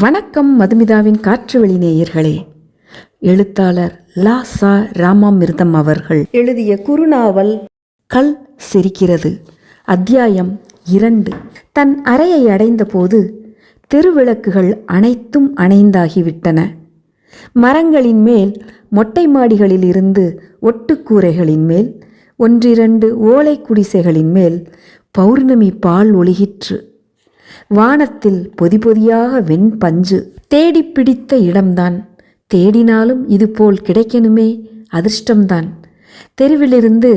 வணக்கம் மதுமிதாவின் காற்றுவெளி நேயர்களே. எழுத்தாளர் லா சா ராமாமிர்தம் அவர்கள் எழுதிய குறுநாவல் கல் சிரிக்கிறது. அத்தியாயம் இரண்டு. தன் அறையை அடைந்தபோது தெருவிளக்குகள் அனைத்தும் அணைந்தாகிவிட்டன. மரங்களின் மேல் மொட்டை மாடிகளில் இருந்து ஒட்டுக்கூரைகளின் மேல் ஒன்றிரண்டு ஓலை குடிசைகளின் மேல் பௌர்ணமி பால் ஒளிகிற்று வானத்தில் பொதி பொதியாக வெண்பஞ்சு தேடி பிடித்த இடம்தான். தேடினாலும் இதுபோல் கிடைக்கணுமே அதிர்ஷ்டம்தான். தெருவிலிருந்து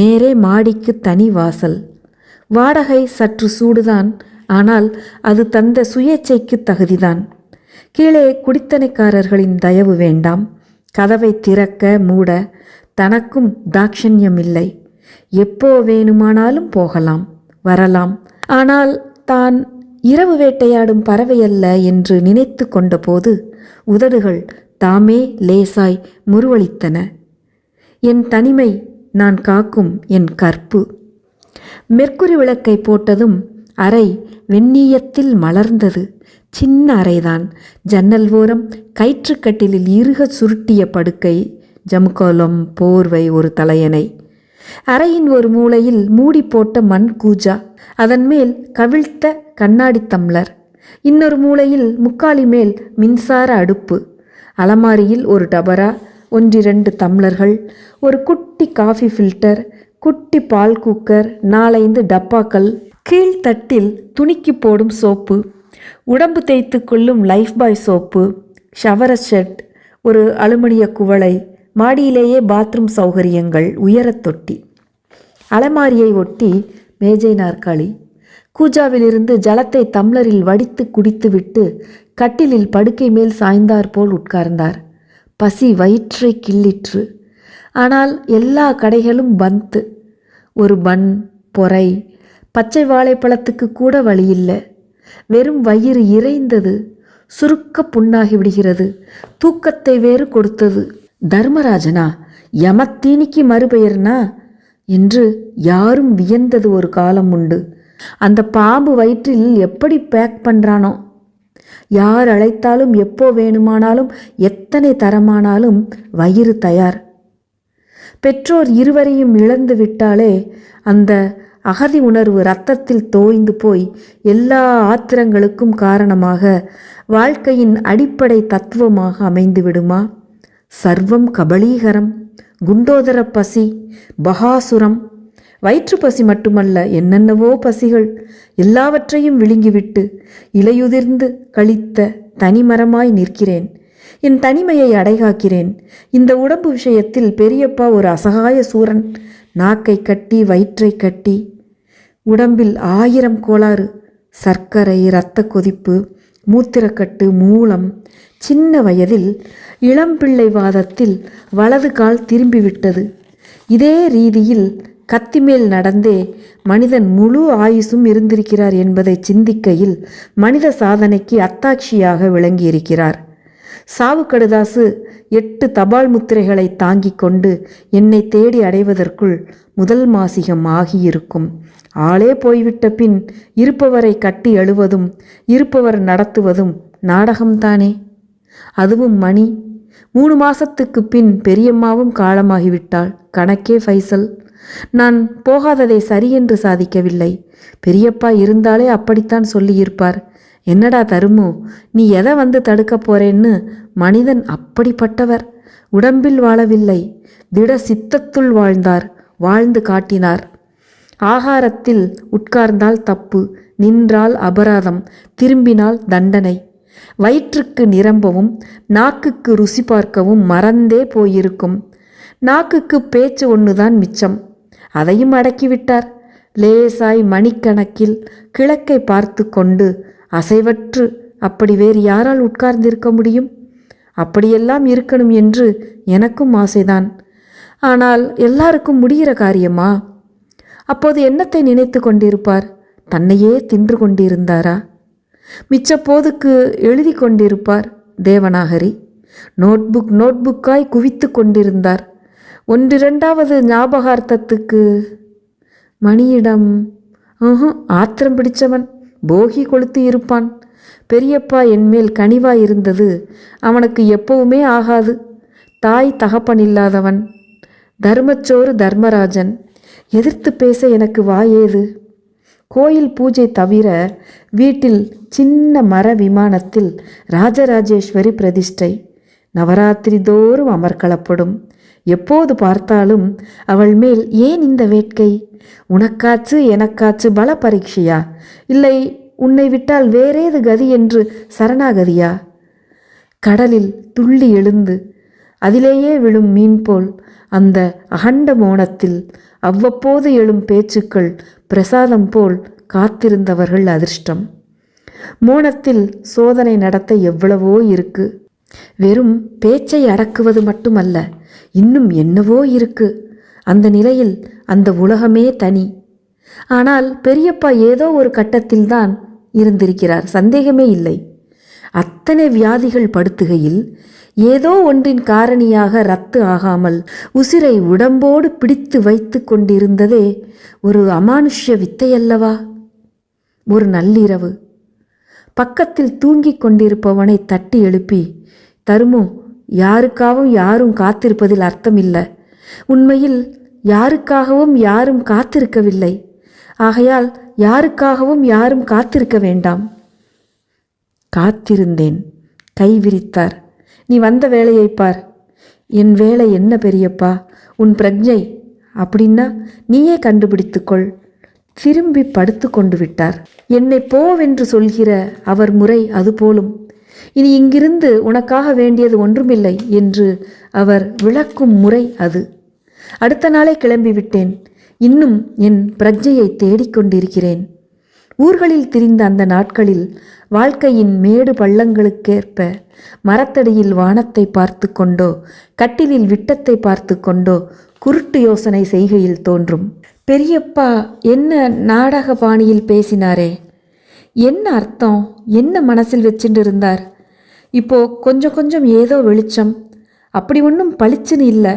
நேரே மாடிக்கு தனி வாசல். வாடகை சற்று சூடுதான் ஆனால் அது தந்த சுயேச்சைக்கு தகுதிதான். கீழே குடித்தனைக்காரர்களின் தயவு வேண்டாம். கதவை திறக்க மூட தனக்கும் தாட்சண்யமில்லை. எப்போ வேணுமானாலும் போகலாம் வரலாம். ஆனால் தான் இரவு வேட்டையாடும் பறவையல்ல என்று நினைத்து கொண்டபோது உதடுகள் தாமே லேசாய் முருவளித்தன என் தனிமை நான் காக்கும் என் கற்பு. மெர்க்குரி விளக்கை போட்டதும் அறை வெந்நீயத்தில் மலர்ந்தது. சின்ன அறைதான். ஜன்னல் ஓரம் கயிற்றுக்கட்டிலில் இறுக சுருட்டிய படுக்கை ஜமுக்கோலம் போர்வை ஒரு தலையணை. அறையின் ஒரு மூலையில் மூடி போட்ட மண் கூஜா அதன் மேல் கவிழ்த்த கண்ணாடி தம்ளர். இன்னொரு மூலையில் முக்காலி மேல் மின்சார அடுப்பு. அலமாரியில் ஒரு டபரா ஒன்றிரண்டு தம்ளர்கள் ஒரு குட்டி காஃபி ஃபில்டர் குட்டி பால் குக்கர் நாலைந்து டப்பாக்கள் கீழ்த்தட்டில் துணிக்கு போடும் சோப்பு உடம்பு தேய்த்து கொள்ளும் Lifebuoy soap shower shed ஒரு அலுமினிய குவளை மாடியிலேயே பாத்ரூம் சௌகரியங்கள் உயரத் தொட்டி. அலமாரியை ஒட்டி மேஜை நாற்காலி. கூஜாவிலிருந்து ஜலத்தை தம்ளரில் வடித்து குடித்துவிட்டு கட்டிலில் படுக்கை மேல் சாய்ந்தார் போல் உட்கார்ந்தார். பசி வயிற்றை கிள்ளிற்று. ஆனால் எல்லா கடைகளும் பந்து ஒரு பன் பொறை பச்சை வாழைப்பழத்துக்கு கூட வழியில்லை. வெறும் வயிறு இறைந்தது. சுருக்க புண்ணாகி விடுகிறது. தூக்கத்தை வேறு கொடுத்தது. தர்மராஜனா யமத்தீனிக்கு மறுபெயர்னா என்று யாரும் வியந்தது ஒரு காலம் உண்டு. அந்த பாம்பு வயிற்றில் எப்படி பேக் பண்ணுறானோ யார் அழைத்தாலும் எப்போ வேணுமானாலும் எத்தனை தரமானாலும் வயிறு தயார். பெற்றோர் இருவரையும் இழந்து விட்டாலே அந்த அகதி உணர்வு ரத்தத்தில் தோய்ந்து போய் எல்லா ஆத்திரங்களுக்கும் காரணமாக வாழ்க்கையின் அடிப்படை தத்துவமாக அமைந்து விடுமா? சர்வம் கபலீகரம். குண்டோதர பசி பகாசுரம். வயிற்று பசி மட்டுமல்ல என்னென்னவோ பசிகள். எல்லாவற்றையும் விழுங்கிவிட்டு இலையுதிர்ந்து கழித்த தனிமரமாய் நிற்கிறேன். என் தனிமையை அடைகாக்கிறேன். இந்த உடம்பு விஷயத்தில் பெரியப்பா ஒரு அசகாய சூரன். நாக்கை கட்டி வயிற்றை கட்டி. உடம்பில் ஆயிரம் கோளாறு. சர்க்கரை இரத்த கொதிப்பு. மூத்திரக்கட்டு மூலம் சின்ன வயதில் இளம்பிள்ளை வாதத்தில் வலது கால் திரும்பிவிட்டது. இதே ரீதியில் கத்திமேல் நடந்தே மனிதன் முழு ஆயுசும் இருந்திருக்கிறார் என்பதை சிந்திக்கையில் மனித சாதனைக்கு அத்தாட்சியாக விளங்கியிருக்கிறார். சாவுக்கடுதாசு எட்டு தபால் முத்திரைகளை தாங்கிக் கொண்டு என்னை தேடி அடைவதற்குள் முதல் மாசிகம் ஆகியிருக்கும். ஆளே போய்விட்ட பின் இருப்பவரை கட்டி எழுவதும் இருப்பவர் நடத்துவதும் நாடகம்தானே? அதுவும் மணி. மூணு மாசத்துக்கு பின் பெரியம்மாவும் காலமாகிவிட்டாள். கணக்கே ஃபைசல் நான் போகாததை சரியென்று சாதிக்கவில்லை. பெரியப்பா இருந்தாலே அப்படித்தான் சொல்லியிருப்பார். என்னடா தருமு நீ எதை வந்து தடுக்க போறேன்னு? மனிதன் அப்படிப்பட்டவர். உடம்பில் வாழவில்லை. திட சித்தத்துள் வாழ்ந்தார். வாழ்ந்து காட்டினார். ஆகாரத்தில் உட்கார்ந்தால் தப்பு நின்றால் அபராதம் திரும்பினால் தண்டனை. வயிற்றுக்கு நிரம்பவும் நாக்குக்கு ருசி பார்க்கவும் மறந்தே போயிருக்கும். நாக்குக்கு பேச்சு ஒன்றுதான் மிச்சம். அதையும் அடக்கிவிட்டார். லேசாய் மணிக்கணக்கில் கிழக்கை பார்த்து கொண்டு அசைவற்று அப்படி வேறு யாரால் உட்கார்ந்திருக்க முடியும்? அப்படியெல்லாம் இருக்கணும் என்று எனக்கும் ஆசைதான். ஆனால் எல்லாருக்கும் முடிகிற காரியமா? அப்போது என்னத்தை நினைத்து கொண்டிருப்பார்? தன்னையே தின்று கொண்டிருந்தாரா? மிச்சப்போதுக்கு எழுதி கொண்டிருப்பார் தேவநாகரி. நோட்புக் நோட்புக்காய் குவித்து கொண்டிருந்தார். ஒன்றிரண்டாவது ஞாபகார்த்தத்துக்கு. மணியிடம் ஆத்திரம் பிடிச்சவன் போகி கொளுத்து இருப்பான். பெரியப்பா என்மேல் கனிவாயிருந்தது அவனுக்கு எப்பவுமே ஆகாது. தாய் தகப்பன் இல்லாதவன். தர்மச்சோறு தர்மராஜன். எதிர்த்து பேச எனக்கு வாயேது கோயில் பூஜை தவிர வீட்டில் சின்ன மர விமானத்தில் ராஜராஜேஸ்வரி பிரதிஷ்டை. நவராத்திரி தோறும் அமர்க்களப்படும். எப்போது பார்த்தாலும் அவள் மேல் ஏன் இந்த வேட்கை? உனக்காச்சு எனக்காச்சு பல பரீட்சையா? இல்லை உன்னை விட்டால் வேறேது கதி என்று சரணாகதியா? கடலில் துள்ளி எழுந்து அதிலேயே விழும் மீன் போல் அந்த அகண்ட மோனத்தில் அவ்வப்போது எழும் பேச்சுக்கள் பிரசாதம் போல் காத்திருந்தவர்கள் அதிர்ஷ்டம். மோனத்தில் சோதனை நடத்த எவ்வளவோ இருக்கு. வெறும் பேச்சை அடக்குவது மட்டுமல்ல இன்னும் என்னவோ இருக்கு. அந்த நிலையில் அந்த உலகமே தனி. ஆனால் பெரியப்பா ஏதோ ஒரு கட்டத்தில்தான் இருந்திருக்கிறார் சந்தேகமே இல்லை. அத்தனை வியாதிகள் படுத்துகையில் ஏதோ ஒன்றின் காரணியாக ரத்து ஆகாமல் உசிரை உடம்போடு பிடித்து வைத்து கொண்டிருந்ததே ஒரு அமானுஷ்ய வித்தையல்லவா? ஒரு நள்ளிரவு. பக்கத்தில் தூங்கிக் கொண்டிருப்பவனை தட்டி எழுப்பி தருமு யாருக்காகவும் யாரும் காத்திருப்பதில் அர்த்தமில்லை. உண்மையில் யாருக்காகவும் யாரும் காத்திருக்கவில்லை. ஆகையால் யாருக்காகவும் யாரும் காத்திருக்க வேண்டாம். காத்திருந்தேன் கைவிரித்தார் நீ வந்த வேலையை பார். என் வேலை என்ன பெரியப்பா? உன் பிரஜை. அப்படின்னா நீயே கண்டுபிடித்துக்கொள். திரும்பி படுத்து கொண்டு விட்டார். என்னை போவென்று சொல்கிற அவர் முறை அதுபோலும் இனி இங்கிருந்து உனக்காக வேண்டியது ஒன்றுமில்லை என்று அவர் விளக்கும் முறை அது. அடுத்த நாளே கிளம்பிவிட்டேன் இன்னும் என் பிரஜையை தேடிக்கொண்டிருக்கிறேன் ஊர்களில் திரிந்த அந்த நாட்களில் வாழ்க்கையின் மேடு பள்ளங்களுக்கேற்ப மரத்தடியில் வானத்தை பார்த்து கொண்டோ கட்டிலில் விட்டத்தை பார்த்து கொண்டோ குருட்டு யோசனை செய்கையில் தோன்றும். பெரியப்பா என்ன நாடக பாணியில் பேசினாரே? என்ன அர்த்தம்? என்ன மனசில் வச்சுட்டு இருந்தார் இப்போ கொஞ்சம் கொஞ்சம் ஏதோ வெளிச்சம். அப்படி ஒன்றும் பளிச்சுன்னு இல்லை.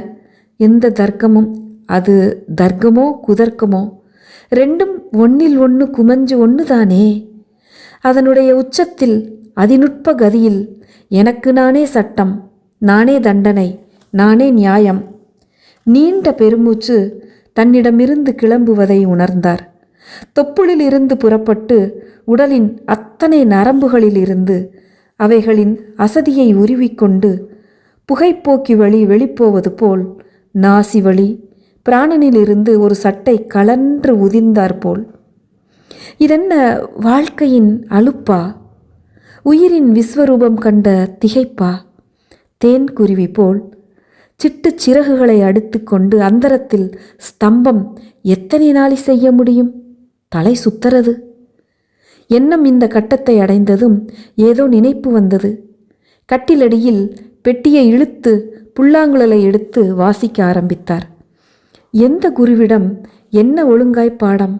எந்த தர்க்கமும்? அது தர்க்கமோ குதர்க்கமோ? ரெண்டும் ஒன்னில் ஒன்று குமஞ்சு ஒன்று தானே அதனுடைய உச்சத்தில் அதிநுட்ப கதியில் எனக்கு நானே சட்டம் நானே தண்டனை நானே நியாயம். நீண்ட பெருமூச்சு தன்னிடமிருந்து கிளம்புவதை உணர்ந்தார். தொப்புளில் இருந்து புறப்பட்டு உடலின் அத்தனை நரம்புகளிலிருந்து அவைகளின் அசதியை உருவிக்கொண்டு புகைப்போக்கி வழி வெளிப்போவது போல் நாசி வழி பிராணனிலிருந்து ஒரு சட்டை கலன்று உதிர்ந்தாற்போல் இதென்ன வாழ்க்கையின் அலுப்பா? உயிரின் விஸ்வரூபம் கண்ட திகைப்பா? தேன் குருவி போல் சிட்டுச் சிறகுகளை அடுத்து கொண்டு அந்தரத்தில் ஸ்தம்பம் எத்தனை நாளி செய்ய முடியும்? தலை சுத்தறது. எண்ணம் இந்த கட்டத்தை அடைந்ததும் ஏதோ நினைப்பு வந்தது. கட்டிலடியில் பெட்டியை இழுத்து புல்லாங்குழலை எடுத்து வாசிக்க ஆரம்பித்தார். எந்த குருவிடம் என்ன ஒழுங்காய் பாடம்?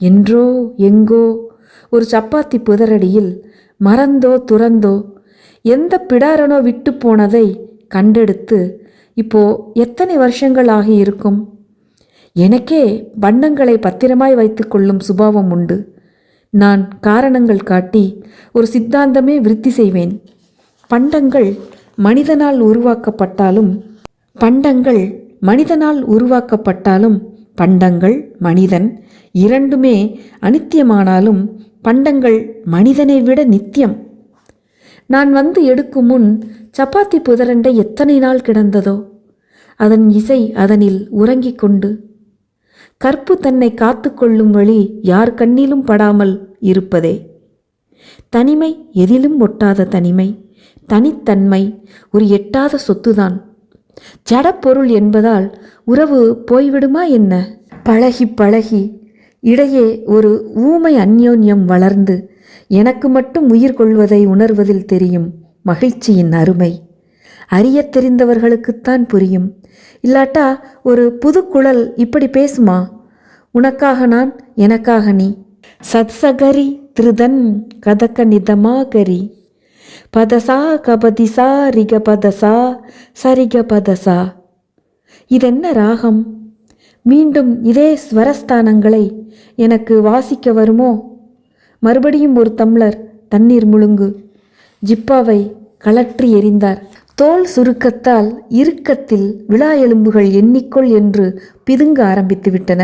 என்றோ எங்கோ ஒரு சப்பாத்தி புதரடியில் மறந்தோ துறந்தோ எந்த பிடாரனோ விட்டு போனதை கண்டெடுத்து இப்போ எத்தனை வருஷங்கள் ஆகியிருக்கும் எனக்கே வண்ணங்களை பத்திரமாய் வைத்துக்கொள்ளும் சுபாவம் உண்டு. நான் காரணங்கள் காட்டி ஒரு சித்தாந்தமே விருத்தி செய்வேன். பண்டங்கள் மனிதனால் உருவாக்கப்பட்டாலும் பண்டங்கள் மனிதனால் உருவாக்கப்பட்டாலும் பண்டங்கள் மனிதன். இரண்டுமே அனித்தியமானாலும் பண்டங்கள் மனிதனை விட நித்தியம். நான் வந்து எடுக்கும் முன் சப்பாத்தி புதரண்டை எத்தனை நாள் கிடந்ததோ அதன் இசை அதனில் உறங்கிக் கொண்டு. கற்பு தன்னை காத்து கொள்ளும் வழி யார் கண்ணிலும் படாமல் இருப்பதே. தனிமை எதிலும் ஒட்டாத தனிமை தனித்தன்மை ஒரு எட்டாத சொத்துதான். ஜடப்பொருள் என்பதால் உறவு போய்விடுமா என்ன? பழகி பழகி இடையே ஒரு ஊமை அந்யோன்யம் வளர்ந்து எனக்கு மட்டும் உயிர் கொள்வதை உணர்வதில் தெரியும் மகிழ்ச்சியின் அருமை. அறியத் தெரிந்தவர்களுக்குத்தான் புரியும். இல்லாட்டா ஒரு புதுக்குழல் இப்படி பேசுமா? உனக்காக நான் எனக்காக நீ. சத்சகரி திருதன் கதக்க நிதமாகரி பதசா கபதிசா ரிக பதசா சரிக பதசா இதென்ன ராகம்? மீண்டும் இதே ஸ்வரஸ்தானங்களை எனக்கு வாசிக்க வருமோ? மறுபடியும் ஒரு தம்ளர் தண்ணீர் முழுங்கு. ஜிப்பாவை கலற்றி எறிந்தார். தோல் சுருக்கத்தால் இறுக்கத்தில் விழா எலும்புகள் எண்ணிக்கொள் என்று பிதுங்க ஆரம்பித்து விட்டன.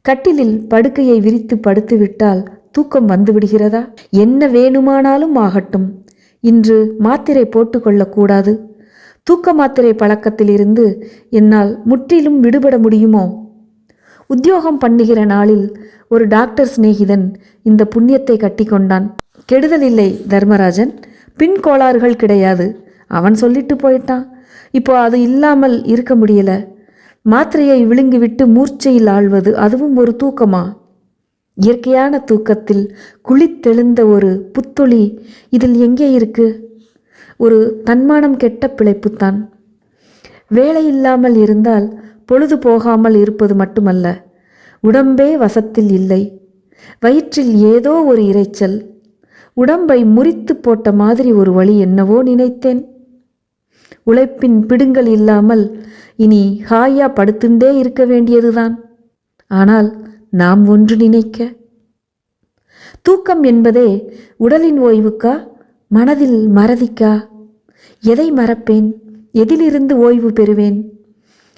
கட்டிலில் படுக்கையை விரித்து படுத்துவிட்டால் தூக்கம் வந்துவிடுகிறதா என்ன வேணுமானாலும் ஆகட்டும். இன்று மாத்திரை போட்டுக்கொள்ளக்கூடாது. தூக்க மாத்திரை பழக்கத்திலிருந்து என்னால் முற்றிலும் விடுபட முடியுமோ? உத்தியோகம் பண்ணுகிற நாளில் ஒரு டாக்டர் சிநேகிதன் இந்த புண்ணியத்தை கட்டிக்கொண்டான். கெடுதல் இல்லை தர்மராஜன். பின் கோளாறுகள் கிடையாது. அவன் சொல்லிட்டு போயிட்டான். இப்போ அது இல்லாமல் இருக்க முடியல. மாத்திரையை விழுங்கிவிட்டு மூர்ச்சையில் ஆழ்வது அதுவும் ஒரு தூக்கமா? இயற்கையான தூக்கத்தில் குளித்தெழுந்த ஒரு புத்தொளி இதில் எங்கே இருக்கு? ஒரு தன்மானம் கெட்ட பிழைப்புத்தான். வேலை இல்லாமல் இருந்தால் பொழுது போகாமல் இருப்பது மட்டுமல்ல உடம்பே வசத்தில் இல்லை. வயிற்றில் ஏதோ ஒரு இரைச்சல். உடம்பை முறித்து போட்ட மாதிரி ஒரு வழி என்னவோ நினைத்தேன். உழைப்பின் பிடுங்கள் இல்லாமல் இனி ஹாயா படுத்துண்டே இருக்க வேண்டியதுதான். ஆனால் நாம் ஒன்று நினைக்க? தூக்கம் என்பதே உடலின் ஓய்வுக்கா? மனதில் மறதிக்கா? எதை மறப்பேன்? எதிலிருந்து ஓய்வு பெறுவேன்?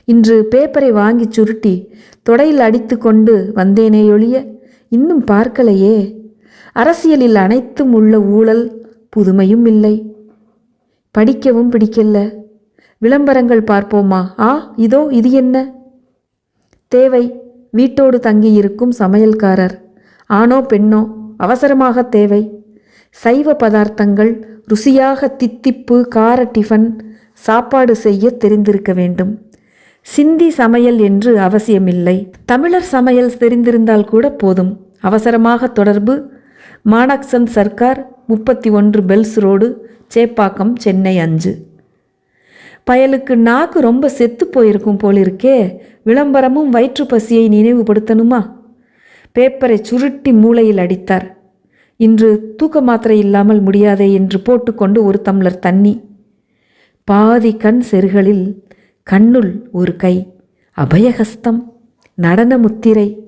இன்று பேப்பரை வாங்கி சுருட்டி தொடையில் அடித்து கொண்டு வந்தேனேயொழிய இன்னும் பார்க்கலையே? அரசியலில் அனைத்தும் உள்ள ஊழல் புதுமையும் இல்லை. படிக்கவும் பிடிக்கல. விளம்பரங்கள் பார்ப்போமா? ஆ இதோ இது என்ன? தேவை. வீட்டோடு தங்கியிருக்கும் சமையல்காரர். ஆணோ பெண்ணோ அவசரமாக தேவை. சைவ பதார்த்தங்கள் ருசியாக தித்திப்பு கார டிஃபன் சாப்பாடு செய்ய தெரிந்திருக்க வேண்டும். சிந்தி சமையல் என்று அவசியமில்லை. தமிழர் சமையல் தெரிந்திருந்தால் கூட போதும். அவசரமாக தொடர்பு. மானக்சன் சர்க்கார் முப்பத்தி ஒன்று பெல்ஸ் ரோடு சேப்பாக்கம் சென்னை அஞ்சு. பயலுக்கு நாக்கு ரொம்ப செத்து போயிருக்கும் போலிருக்கே. விளம்பரமும் வயிற்று பசியை நினைவுபடுத்தணுமா? பேப்பரை சுருட்டி மூளையில் அடித்தார். இன்று தூக்க மாத்திரை இல்லாமல் முடியாதே என்று போட்டுக்கொண்டு ஒரு தம்ளர் தண்ணி. பாதி கண் செருகளில் கண்ணுள் ஒரு கை. அபயஹஸ்தம் நடன முத்திரை.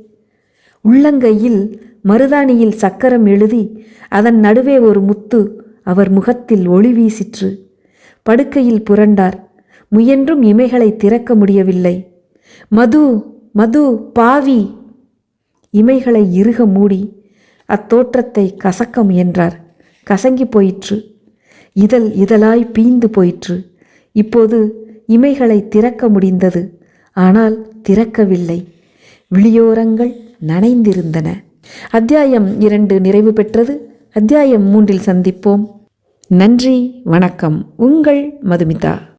உள்ளங்கையில் மருதாணியில் சக்கரம் எழுதி அதன் நடுவே ஒரு முத்து அவர் முகத்தில் ஒளி வீசிற்று. படுக்கையில் புரண்டார். முயன்றும் இமைகளை திறக்க முடியவில்லை. மது மது பாவி. இமைகளை இறுக மூடி அத்தோற்றத்தை கசக்க முயன்றார். கசங்கி போயிற்று. இதழ் இதழாய் பீந்து போயிற்று. இப்போது இமைகளை திறக்க முடிந்தது. ஆனால் திறக்கவில்லை. விழியோரங்கள் நனைந்திருந்தன. அத்தியாயம் இரண்டு நிறைவு பெற்றது. அத்தியாயம் மூன்றில் சந்திப்போம். நன்றி வணக்கம். உங்கள் மதுமிதா.